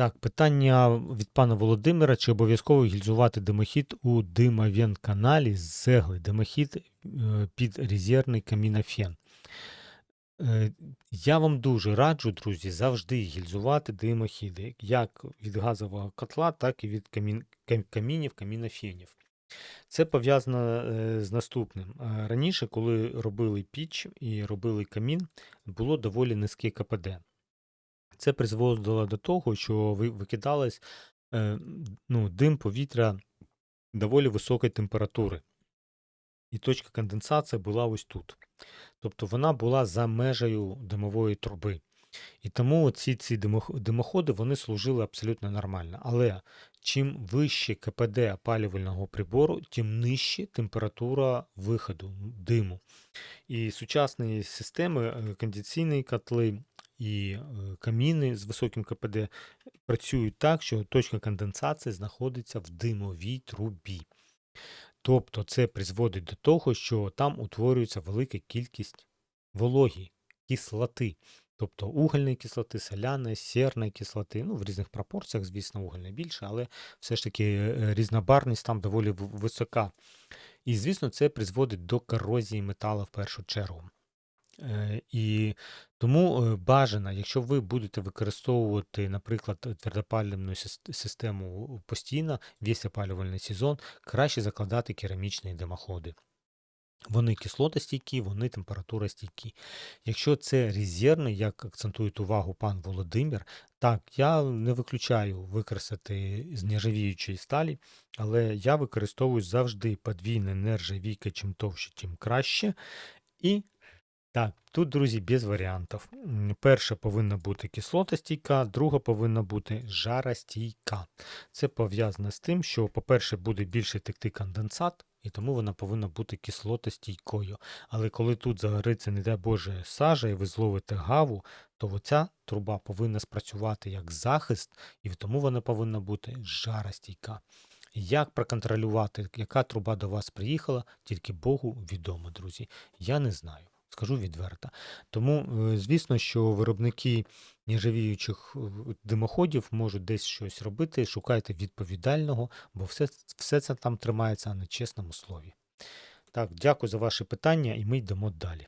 Так, питання від пана Володимира: чи обов'язково гільзувати димохід у димовент-каналі з цегли, димохід е, під резервний камінофен? Е, Я вам дуже раджу, друзі, завжди гільзувати димохіди, як від газового котла, так і від камін, камінів, камінофенів. Це пов'язано е, з наступним. Раніше, коли робили піч і робили камін, було доволі низьке КПД. Це призводило до того, що ви- викидалось е, ну, дим повітря доволі високої температури. І точка конденсації була ось тут. Тобто вона була за межею димової труби. І тому ці, ці димоходи вони служили абсолютно нормально. Але чим вище КПД опалювального прибору, тим нижче температура виходу диму. І сучасні системи, е, кондиційні котли і е, каміни з високим КПД працюють так, що точка конденсації знаходиться в димовій трубі. Тобто це призводить до того, що там утворюється велика кількість вологі, кислоти. Тобто угольної кислоти, соляної, серної кислоти, ну в різних пропорціях, звісно, угольної більше, але все ж таки е, різнобарність там доволі висока. І, звісно, це призводить до корозії металу в першу чергу. Е, І тому е, бажано, якщо ви будете використовувати, наприклад, твердопалівну систему постійно, весь опалювальний сезон, краще закладати керамічні димоходи. Вони кислотостійкі, вони температуростійкі. Якщо це резервний, як акцентує увагу пан Володимир, так, я не виключаю використати з нержавіючої сталі, але я використовую завжди подвійне нержавійка, чим товще, тим краще. І так, тут, друзі, без варіантів. Перша повинна бути кислотостійка, друга повинна бути жаростійка. Це пов'язано з тим, що, по-перше, буде більше текти конденсат, і тому вона повинна бути кислотостійкою. Але коли тут загориться, не дай Боже, сажа, і ви зловите гаву, то оця труба повинна спрацювати як захист, і тому вона повинна бути жаростійка. Як проконтролювати, яка труба до вас приїхала, тільки Богу відомо, друзі. Я не знаю, скажу відверто. Тому, е, звісно, що виробники нержавіючих е, димоходів можуть десь щось робити. Шукайте відповідального, бо все, все це там тримається на чесному слові. Так, дякую за ваші питання, і ми йдемо далі.